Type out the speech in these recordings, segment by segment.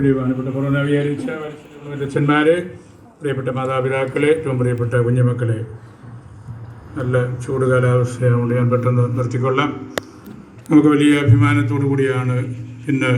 പ്രിയമാനപ്പെട്ട corona വിചാരിച്ച അച്ഛന്മാരെ പ്രിയപ്പെട്ട മാതാപിതാക്കളെ ഏറ്റവും പ്രിയപ്പെട്ട കുഞ്ഞുമക്കളെ നല്ല ചൂട് കാലാവസ്ഥയായതുകൊണ്ട് ഞാൻ പെട്ടെന്ന് നിർത്തിക്കൊള്ളാം. നമുക്ക് വലിയ അഭിമാനത്തോടു കൂടിയാണ് ഇന്ന്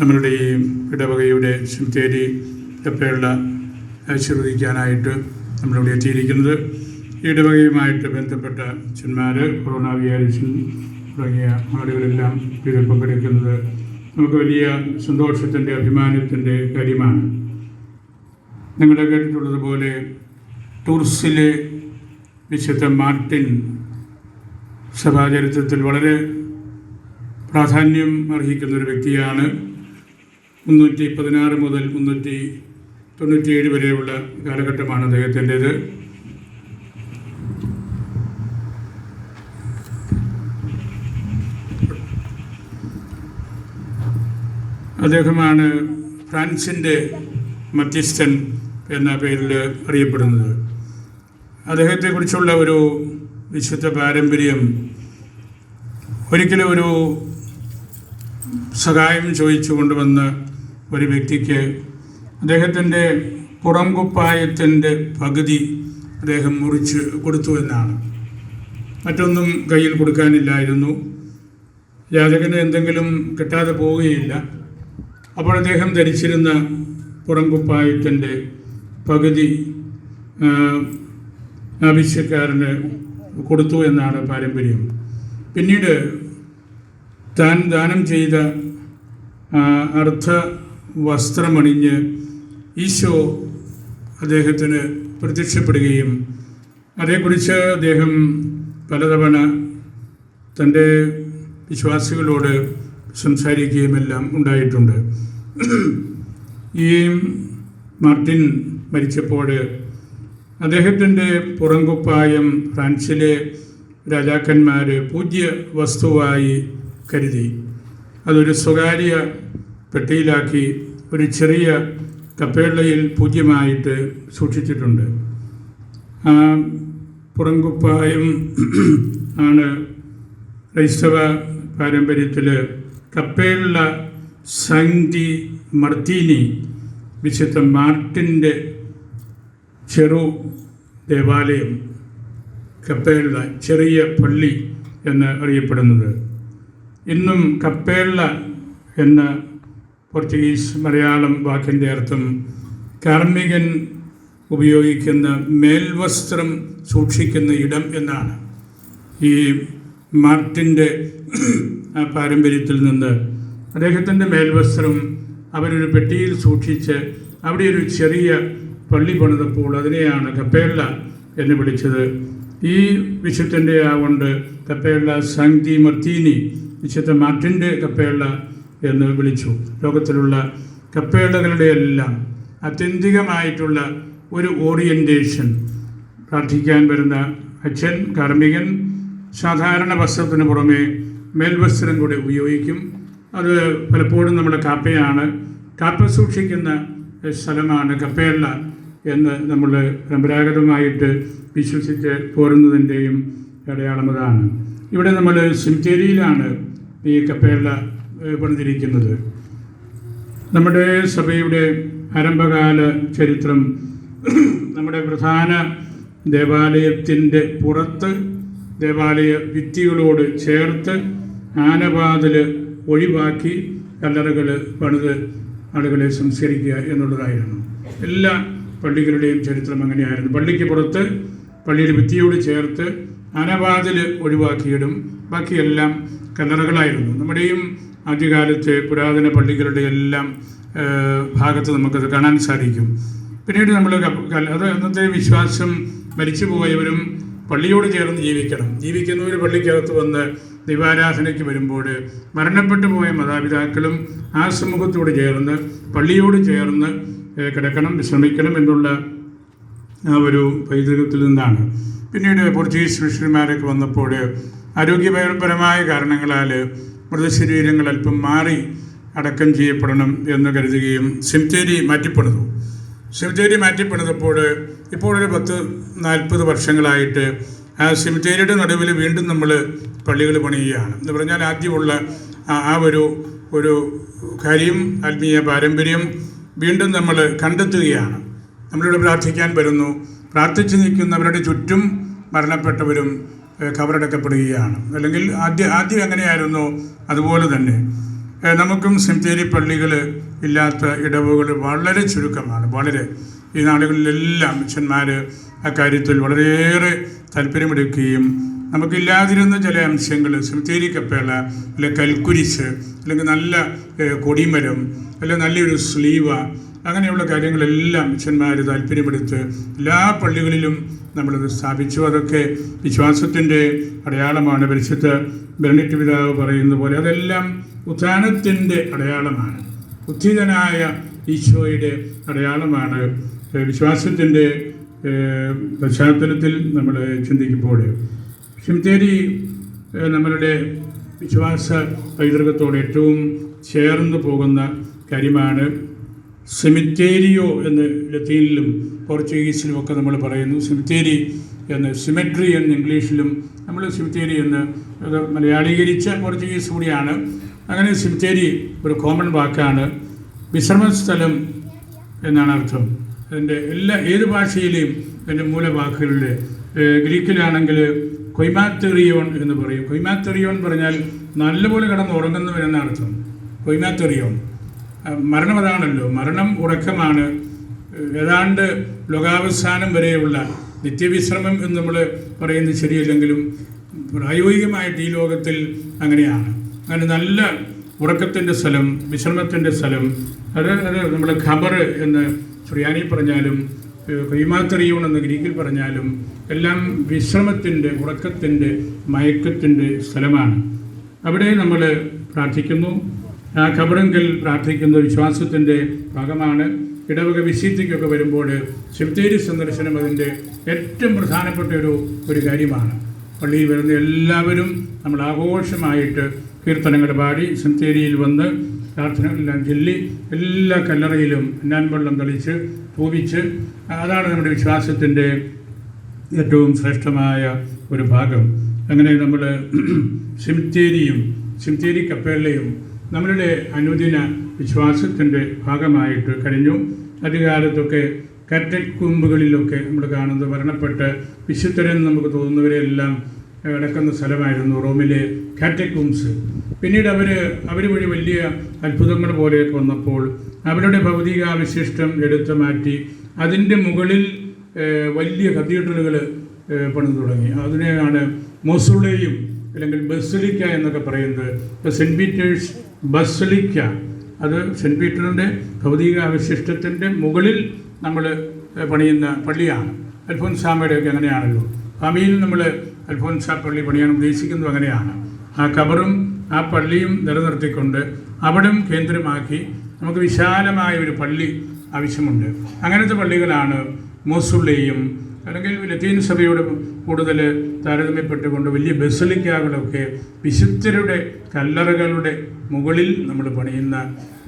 നമ്മളുടെ ഈ ഇടവകയുടെ സിംതേരി എപ്പയുള്ള ആശീർവദിക്കാനായിട്ട് നമ്മളിവിടെ എത്തിയിരിക്കുന്നത്. ഈ ഇടവകയുമായിട്ട് ബന്ധപ്പെട്ട അച്ഛന്മാർ കൊറോണ വിചാരിച്ചു തുടങ്ങിയ ആളുകളെല്ലാം ഇതിൽ പങ്കെടുക്കുന്നത് നമുക്ക് വലിയ സന്തോഷത്തിന്റെ അഭിമാനത്തിന്റെ കാര്യമാണ്. നിങ്ങൾ കേട്ടിട്ടുള്ളതുപോലെ ടൂർസിലെ വിശുദ്ധ മാർട്ടിൻ സഭാചരിത്രത്തിൽ വളരെ പ്രാധാന്യം അർഹിക്കുന്ന ഒരു വ്യക്തിയാണ്. മുന്നൂറ്റി പതിനാറ് മുതൽ മുന്നൂറ്റി തൊണ്ണൂറ്റിയേഴ് വരെയുള്ള കാലഘട്ടമാണ് അദ്ദേഹത്തിന്റേത്. അദ്ദേഹമാണ് ഫ്രാൻസിന്റെ മധ്യസ്ഥൻ എന്ന പേരിൽ അറിയപ്പെടുന്നത്. അദ്ദേഹത്തെക്കുറിച്ചുള്ള ഒരു വിശുദ്ധ പാരമ്പര്യം ഒരിക്കലും ഒരു സഹായം ചോദിച്ചു കൊണ്ടുവന്ന ഒരു വ്യക്തിക്ക് അദ്ദേഹത്തിന്റെ പുറംകുപ്പായത്തിന്റെ പകുതി അദ്ദേഹം മുറിച്ച് കൊടുത്തു എന്നാണ്. മറ്റൊന്നും കയ്യിൽ കൊടുക്കാനില്ലായിരുന്നു. യാചകന് എന്തെങ്കിലും കിട്ടാതെ പോവുകയില്ല. അപ്പോൾ അദ്ദേഹം ധരിച്ചിരുന്ന പുറംകുപ്പായത്തിന്റെ പകുതി ആവശ്യക്കാരന് കൊടുത്തു എന്നാണ് പാരമ്പര്യം. പിന്നീട് താൻ ദാനം ചെയ്ത അർത്ഥ വസ്ത്രമണിഞ്ഞ് ഈശോ അദ്ദേഹത്തിന് പ്രത്യക്ഷപ്പെടുകയും അതേക്കുറിച്ച് അദ്ദേഹം പലതവണ തന്റെ വിശ്വാസികളോട് സംസാരിക്കുകയും എല്ലാം ഉണ്ടായിട്ടുണ്ട്. ഈ മാർട്ടിൻ മരിച്ചപ്പോൾ അദ്ദേഹത്തിന്റെ പുറംകുപ്പായം ഫ്രാൻസിലെ രാജാക്കന്മാർ പൂജ്യ വസ്തുവായി കരുതി. അതൊരു സ്വകാര്യ പെട്ടിയിലാക്കി ഒരു ചെറിയ കപ്പേളയിൽ പൂജ്യമായിട്ട് സൂക്ഷിച്ചിട്ടുണ്ട്. ആ പുറംകുപ്പായം ആണ് ക്രൈസ്തവ പാരമ്പര്യത്തിൽ കപ്പേള സംതി മർത്തീനി വിശുദ്ധ മാർട്ടിന്റെ ചെറു ദേവാലയം കപ്പേള ചെറിയ പള്ളി എന്ന് അറിയപ്പെടുന്നത്. ഇന്നും കപ്പേള എന്ന പോർച്ചുഗീസ് മലയാളം വാക്കിന്റെ അർത്ഥം കാർമ്മികൻ ഉപയോഗിക്കുന്ന മേൽവസ്ത്രം സൂക്ഷിക്കുന്ന ഇടം എന്നാണ്. ഈ മാർട്ടിന്റെ ആ പാരമ്പര്യത്തിൽ നിന്ന് അദ്ദേഹത്തിന്റെ മേൽവസ്ത്രം അവരൊരു പെട്ടിയിൽ സൂക്ഷിച്ച് അവിടെ ഒരു ചെറിയ പള്ളി പണിതപ്പോൾ അതിനെയാണ് കപ്പേള്ള എന്ന് വിളിച്ചത്. ഈ വിശുദ്ധന്റെ ആവുണ്ട് കപ്പേള്ള സംഗീ മർത്തീനി വിശുദ്ധ മാർട്ടിന്റെ കപ്പേള്ള എന്ന് വിളിച്ചു. ലോകത്തിലുള്ള കപ്പേളകളുടെ എല്ലാം അത്യന്തികമായിട്ടുള്ള ഒരു ഓറിയന്റേഷൻ പ്രാർത്ഥിക്കാൻ വരുന്ന അച്ഛൻ കാർമ്മികൻ സാധാരണ വസ്ത്രത്തിന് പുറമെ മേൽവസ്ത്രം കൂടെ ഉപയോഗിക്കും. അത് പലപ്പോഴും നമ്മുടെ കാപ്പയാണ് കാപ്പ സൂക്ഷിക്കുന്ന സ്ഥലമാണ് കപ്പയല്ല എന്ന് നമ്മൾ പരമ്പരാഗതമായിട്ട് വിശ്വസിച്ച് പോരുന്നതിന്റെയും അടയാളം അതാണ്. ഇവിടെ നമ്മൾ സിംചേരിയിലാണ് ഈ കപ്പയല്ല പണിതിരിക്കുന്നത്. നമ്മുടെ സഭയുടെ ആരംഭകാല ചരിത്രം നമ്മുടെ പ്രധാന ദേവാലയത്തിന്റെ പുറത്ത് ദേവാലയ ഭിത്തികളോട് ചേർത്ത് ആനവാതിൽ ഒഴിവാക്കി കല്ലറകൾ പണിത് ആളുകളെ സംസ്കരിക്കുക എന്നുള്ളതായിരുന്നു. എല്ലാ പള്ളികളുടെയും ചരിത്രം അങ്ങനെയായിരുന്നു. പള്ളിക്ക് പുറത്ത് പള്ളിയുടെ ഭിത്തിയോട് ചേർത്ത് അനവാതിൽ ഒഴിവാക്കിയിടും. ബാക്കിയെല്ലാം കല്ലറകളായിരുന്നു. നമ്മുടെയും ആദ്യകാലത്തെ പുരാതന പള്ളികളുടെ എല്ലാം ഭാഗത്ത് നമുക്കത് കാണാൻ സാധിക്കും. പിന്നീട് നമ്മൾ അത് അന്നത്തെ വിശ്വാസം മരിച്ചു പോയവരും പള്ളിയോട് ചേർന്ന് ജീവിക്കണം. ജീവിക്കുന്നവർ പള്ളിക്കകത്ത് വന്ന് ദൈവാരാധനയ്ക്ക് വരുമ്പോൾ മരണപ്പെട്ടു പോയ മാതാപിതാക്കളും ആ സമൂഹത്തോട് ചേർന്ന് പള്ളിയോട് ചേർന്ന് കിടക്കണം വിശ്രമിക്കണം എന്നുള്ള ആ ഒരു പൈതൃകത്തിൽ നിന്നാണ്. പിന്നീട് പോർച്ചുഗീസ് മിഷണറിമാരൊക്കെ വന്നപ്പോൾ ആരോഗ്യപരമായ കാരണങ്ങളാൽ മൃതശരീരങ്ങൾ അല്പം മാറി അടക്കം ചെയ്യപ്പെടണം എന്ന് കരുതുകയും സിംറ്റേരി മാറ്റിപ്പെടുന്നു സിംറ്റേരി മാറ്റിപ്പെടുന്നപ്പോൾ ഇപ്പോൾ ഒരു പത്ത് നാൽപ്പത് വർഷങ്ങളായിട്ട് ആ സിമിറ്റേരിയുടെ നടുവിൽ വീണ്ടും നമ്മൾ പള്ളികൾ പണിയുകയാണ്. എന്ന് പറഞ്ഞാൽ ആദ്യമുള്ള ആ- ആ ഒരു ഒരു കാര്യം ആത്മീയ പാരമ്പര്യം വീണ്ടും നമ്മൾ കണ്ടെത്തുകയാണ്. നമ്മളിവിടെ പ്രാർത്ഥിക്കാൻ വരുന്നു. പ്രാർത്ഥിച്ചു നിൽക്കുന്നവരുടെ ചുറ്റും മരണപ്പെട്ടവരും കവറടക്കപ്പെടുകയാണ് അല്ലെങ്കിൽ ആദ്യം ആദ്യം എങ്ങനെയായിരുന്നു? അതുപോലെ തന്നെ. നമുക്കും സെമിത്തേരി പള്ളികൾ ഇല്ലാത്ത ഇടവുകൾ വളരെ ചുരുക്കമാണ്. വളരെ ഈ നാടുകളിലെല്ലാം അച്ഛന്മാർ അക്കാര്യത്തിൽ വളരെയേറെ താല്പര്യമെടുക്കുകയും നമുക്കില്ലാതിരുന്ന ചില അംശങ്ങൾ സെമിത്തേരി കപ്പേള അല്ലെ കൽക്കുരിശ് അല്ലെങ്കിൽ നല്ല കൊടിമരം അല്ലെ നല്ലൊരു സ്ലീവ അങ്ങനെയുള്ള കാര്യങ്ങളെല്ലാം അച്ഛന്മാർ താല്പര്യമെടുത്ത് എല്ലാ പള്ളികളിലും നമ്മളത് സ്ഥാപിച്ചു. അതൊക്കെ വിശ്വാസത്തിന്റെ അടയാളമാണ്. പരിശുദ്ധ ബെർണിറ്റ് പിതാവ് പറയുന്ന പോലെ അതെല്ലാം ഉത്ഥാനത്തിന്റെ അടയാളമാണ്. ഉദ്ധിതനായ ഈശോയുടെ അടയാളമാണ്. വിശ്വാസത്തിന്റെ പശ്ചാത്തലത്തിൽ നമ്മൾ ചിന്തിക്കുമ്പോൾ ഏഹ് നമ്മളുടെ വിശ്വാസ പൈതൃകത്തോട് ഏറ്റവും ചേർന്ന് പോകുന്ന കാര്യമാണ് സെമിത്തേരിയോ എന്ന് ലത്തീനിലും പോർച്ചുഗീസിലും ഒക്കെ നമ്മൾ പറയുന്നു. സെമിത്തേരി എന്ന് സിമെട്രി എന്ന് ഇംഗ്ലീഷിലും നമ്മൾ സിമിത്തേരി എന്ന് മലയാളീകരിച്ച പോർച്ചുഗീസ് കൂടിയാണ്. അങ്ങനെ സിമിത്തേരി ഒരു കോമൺ വാക്കാണ്. വിശ്രമസ്ഥലം എന്നാണ് അർത്ഥം. അതിന്റെ എല്ലാ ഏത് ഭാഷയിലെയും അതിന്റെ മൂലവാക്കുകളിൽ ഗ്രീക്കിലാണെങ്കിൽ കൊയ്മാത്തെറിയോൺ എന്ന് പറയും. കൊയ്മാത്തെറിയോൺ പറഞ്ഞാൽ നല്ലപോലെ കിടന്ന് ഉറങ്ങുന്നവൻ എന്ന അർത്ഥം കൊയ്മാത്തെറിയോൺ. മരണം അതാണല്ലോ മരണം ഉറക്കമാണ്. ഏതാണ്ട് ലോകാവസാനം വരെയുള്ള നിത്യവിശ്രമം എന്ന് നമ്മൾ പറയുന്നത് ശരിയല്ലെങ്കിലും പ്രായോഗികമായിട്ട് ഈ ലോകത്തിൽ അങ്ങനെയാണ്. അങ്ങനെ നല്ല ഉറക്കത്തിന്റെ സ്ഥലം വിശ്രമത്തിന്റെ സ്ഥലം അത് അത് നമ്മൾ ഖബർ എന്ന് സുറിയാനി പറഞ്ഞാലും കൈമാത്തറിയൂൺ എന്ന് ഗ്രീക്കിൽ പറഞ്ഞാലും എല്ലാം വിശ്രമത്തിന്റെ ഉറക്കത്തിന്റെ മയക്കത്തിന്റെ സ്ഥലമാണ്. അവിടെ നമ്മൾ പ്രാർത്ഥിക്കുന്നു. ആ ഖബറെങ്കിൽ പ്രാർത്ഥിക്കുന്ന വിശ്വാസത്തിന്റെ ഭാഗമാണ്. ഇടവക വിശീത്തിക്കൊക്കെ വരുമ്പോൾ ശിവത്തേരി സന്ദർശനം അതിന്റെ ഏറ്റവും പ്രധാനപ്പെട്ട ഒരു ഒരു കാര്യമാണ്. പള്ളിയിൽ വരുന്ന എല്ലാവരും നമ്മൾ ആഘോഷമായിട്ട് കീർത്തനങ്ങൾ പാടി സെമിത്തേരിയിൽ വന്ന് പ്രാർത്ഥനകളെല്ലാം ചൊല്ലി എല്ലാ കല്ലറയിലും വെള്ളം തളിച്ച് പൂവിച്ച് അതാണ് നമ്മുടെ വിശ്വാസത്തിന്റെ ഏറ്റവും ശ്രേഷ്ഠമായ ഒരു ഭാഗം. അങ്ങനെ നമ്മൾ സിംതേരിയും സിംതേരി കപ്പേലയും നമ്മളുടെ അനുദിന വിശ്വാസത്തിന്റെ ഭാഗമായിട്ട് കഴിഞ്ഞു. അധികാലത്തൊക്കെ കറ്റക്കുമ്പുകളിലൊക്കെ നമ്മൾ കാണുന്നത് മരണപ്പെട്ട് വിശുദ്ധരെന്ന് നമുക്ക് തോന്നുന്നവരെല്ലാം കിടക്കുന്ന സ്ഥലമായിരുന്നു റോമിലെ കാറ്റക്കൂംസ്. പിന്നീട് അവർ അവർ വഴി വലിയ അത്ഭുതങ്ങൾ പോലെയൊക്കെ വന്നപ്പോൾ അവരുടെ ഭൗതികാവശിഷ്ടം എടുത്തു മാറ്റി അതിന്റെ മുകളിൽ വലിയ കത്തീഡ്രലുകൾ പണിതു തുടങ്ങി. അതിനെയാണ് മൊസുളയും അല്ലെങ്കിൽ ബസലിക്ക എന്നൊക്കെ പറയുന്നത്. ഇപ്പോൾ സെന്റ് പീറ്റേഴ്സ് ബസലിക്ക. അത് സെന്റ് പീറ്ററിന്റെ ഭൗതിക അവശിഷ്ടത്തിന്റെ മുകളിൽ നമ്മൾ പണിയുന്ന പള്ളിയാണ്. അൽഫോൻസാമയുടെയൊക്കെ അങ്ങനെയാണല്ലോ. ഭാവിയിൽ നമ്മൾ അൽഫോൻസ പള്ളി പണിയാൻ ഉദ്ദേശിക്കുന്നത് അങ്ങനെയാണ്. ആ കബറും ആ പള്ളിയും നിലനിർത്തിക്കൊണ്ട് അവിടം കേന്ദ്രമാക്കി നമുക്ക് വിശാലമായ ഒരു പള്ളി ആവശ്യമുണ്ട്. അങ്ങനത്തെ പള്ളികളാണ് മോസുള്ളയും അല്ലെങ്കിൽ ലത്തീൻ സഭയോട് കൂടുതൽ താരതമ്യപ്പെട്ടുകൊണ്ട് വലിയ ബസലിക്കാകളൊക്കെ വിശുദ്ധരുടെ കല്ലറകളുടെ മുകളിൽ നമ്മൾ പണിയുന്ന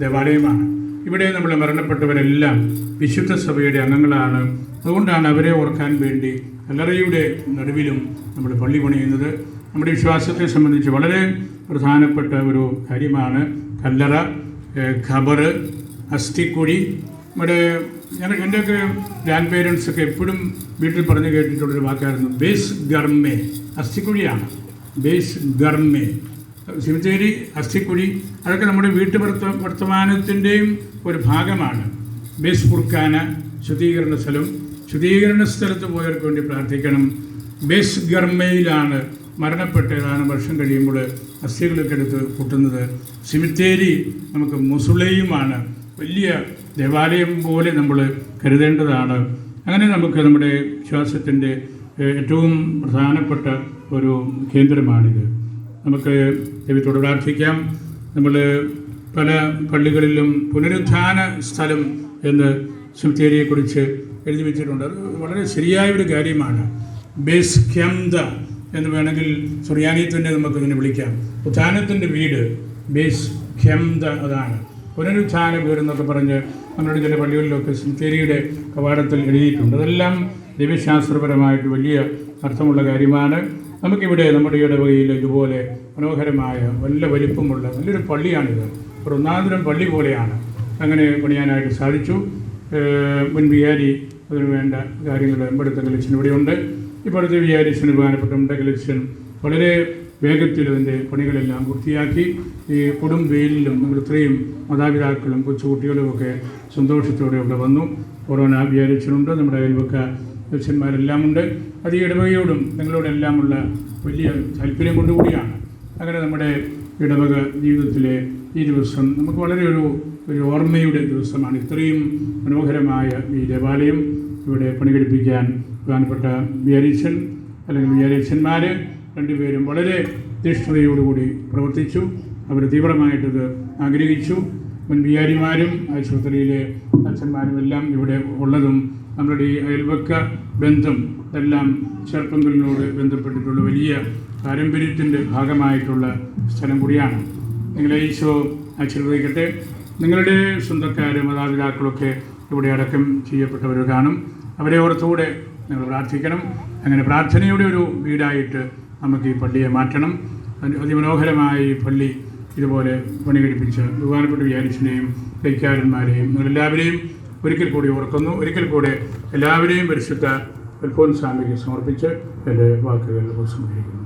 ദേവാലയമാണ്. ഇവിടെ നമ്മൾ മരണപ്പെട്ടവരെല്ലാം വിശുദ്ധ സഭയുടെ അംഗങ്ങളാണ്. അതുകൊണ്ടാണ് അവരെ ഓർക്കാൻ വേണ്ടി കല്ലറയുടെ നടുവിലും നമ്മൾ പള്ളി പണിയുന്നത്. നമ്മുടെ വിശ്വാസത്തെ സംബന്ധിച്ച് വളരെ പ്രധാനപ്പെട്ട ഒരു കാര്യമാണ് കല്ലറ ഖബർ അസ്ഥിക്കുഴി. നമ്മുടെ ഞാൻ എന്റെയൊക്കെ ഗ്രാൻഡ് പേരൻസ് ഒക്കെ എപ്പോഴും വീട്ടിൽ പറഞ്ഞു കേട്ടിട്ടുള്ളൊരു വാക്കായിരുന്നു ബേസ് ഗർമ്മേ. അസ്ഥിക്കുഴിയാണ്. ബേസ് ഗർമ്മേ. ശിവചേരി അസ്ഥിക്കുഴി അതൊക്കെ നമ്മുടെ വീട്ടു വർത്ത വർത്തമാനത്തിന്റെയും ഒരു ഭാഗമാണ്. ബേസ് കുർക്കാന ശുദ്ധീകരണ സ്ഥലം. ശുദ്ധീകരണ സ്ഥലത്ത് പോയവർക്ക് വേണ്ടി പ്രാർത്ഥിക്കണം. ബേസ് ഗർമ്മയിലാണ് മരണപ്പെട്ടതാണ് വർഷം കഴിയുമ്പോൾ അസ്ഥികളൊക്കെ എടുത്ത് കൂട്ടുന്നത്. സിമിത്തേരി നമുക്ക് മുസുളയുമാണ്. വലിയ ദേവാലയം പോലെ നമ്മൾ കരുതേണ്ടതാണ്. അങ്ങനെ നമുക്ക് നമ്മുടെ വിശ്വാസത്തിന്റെ ഏറ്റവും പ്രധാനപ്പെട്ട ഒരു കേന്ദ്രമാണിത്. നമുക്ക് ദൈവത്തോട് പ്രാർത്ഥിക്കാം. നമ്മൾ പല പള്ളികളിലും പുനരുത്ഥാന സ്ഥലം എന്ന് ശിവത്തേരിയെക്കുറിച്ച് എഴുതി വെച്ചിട്ടുണ്ട്. അത് വളരെ ശരിയായ ഒരു കാര്യമാണ്. ബേസ് ക്യംത എന്ന് വേണമെങ്കിൽ സുറിയാനി തന്നെ നമുക്ക് ഇതിനെ വിളിക്കാം. ഉത്ഥാനത്തിന്റെ വീട് ബേസ് ഖ്യംദ അതാണ്. പുനരുത്ഥാന വീട് എന്നൊക്കെ പറഞ്ഞ് നമ്മുടെ ചില പള്ളികളിലൊക്കെ ശിവത്തേരിയുടെ കവാടത്തിൽ എഴുതിയിട്ടുണ്ട്. അതെല്ലാം ദൈവശാസ്ത്രപരമായിട്ട് വലിയ അർത്ഥമുള്ള കാര്യമാണ്. നമുക്കിവിടെ നമ്മുടെ ഇടവകയിൽ ഇതുപോലെ മനോഹരമായ നല്ല വലിപ്പമുള്ള നല്ലൊരു പള്ളിയാണിത്. ഒരു ഒന്നാന്തരം പള്ളി പോലെയാണ്. അങ്ങനെ പണിയാനായിട്ട് സാധിച്ചു. മുൻ വികാരി അതിനു വേണ്ട കാര്യങ്ങൾ ഇവിടുത്തെ കലക്ഷൻ ഇവിടെയുണ്ട് ഇപ്പോഴത്തെ വികാരിച്ചന് പ്രധാനപ്പെട്ട കലക്ഷൻ വളരെ വേഗത്തിൽ അതിന്റെ പണികളെല്ലാം പൂർത്തിയാക്കി. ഈ കൊടും വെയിലിലും നമ്മൾ ഇത്രയും മാതാപിതാക്കളും കൊച്ചുകുട്ടികളും ഒക്കെ സന്തോഷത്തോടെ ഇവിടെ വന്നു. കൊറോണ വിചാരിച്ചിട്ടുണ്ട് നമ്മുടെ അയൽവക്ക അച്ഛന്മാരെല്ലാം ഉണ്ട് അത് ഈ ഇടവകയോടും നിങ്ങളോടെല്ലാമുള്ള വലിയ താല്പര്യം കൊണ്ടുകൂടിയാണ്. അങ്ങനെ നമ്മുടെ ഇടവക ജീവിതത്തിലെ ഈ ദിവസം നമുക്ക് വളരെ ഒരു ഒരു ഓർമ്മയുടെ ദിവസമാണ്. ഇത്രയും മനോഹരമായ ഈ ദേവാലയം ഇവിടെ പണികഴിപ്പിക്കാൻ പ്രധാനപ്പെട്ട വിചാരിച്ചൻ അല്ലെങ്കിൽ വിചാരിച്ചന്മാർ രണ്ടുപേരും വളരെ തീഷ്ണതയോടുകൂടി പ്രവർത്തിച്ചു. അവർ തീവ്രമായിട്ടത് ആഗ്രഹിച്ചു. മുൻ വിയാരിമാരും ആശുപത്രിയിലെ അച്ഛന്മാരും എല്ലാം ഇവിടെ ഉള്ളതും നമ്മുടെ ഈ അയൽവക്ക ബന്ധം എല്ലാം ചെറുപ്പങ്കലിനോട് ബന്ധപ്പെട്ടിട്ടുള്ള വലിയ പാരമ്പര്യത്തിന്റെ ഭാഗമായിട്ടുള്ള സ്ഥലം കൂടിയാണ്. നിങ്ങളെ ഈശോ ആശീർവദിക്കട്ടെ. നിങ്ങളുടെ സ്വന്തക്കാർ മാതാപിതാക്കളൊക്കെ ഇവിടെ അടക്കം ചെയ്യപ്പെട്ടവർ കാണും. അവരെ ഓർത്തുകൂടെ നിങ്ങൾ പ്രാർത്ഥിക്കണം. അങ്ങനെ പ്രാർത്ഥനയുടെ ഒരു വീടായിട്ട് നമുക്ക് ഈ പള്ളിയെ മാറ്റണം. അതി- അതിമനോഹരമായ ഈ പള്ളി ഇതുപോലെ പണി കഴിപ്പിച്ച് ബഹുമാനപ്പെട്ട വിചാരിച്ചിനെയും കൈക്കാരന്മാരെയും നിങ്ങളെല്ലാവരെയും ഒരിക്കൽ കൂടി ഓർക്കുന്നു. ഒരിക്കൽ കൂടി എല്ലാവരെയും പരിശുദ്ധ അൽഫോൻസാമിക്ക് സമർപ്പിച്ച് എന്റെ വാക്കുകൾ ഉപസംഹരിക്കുന്നു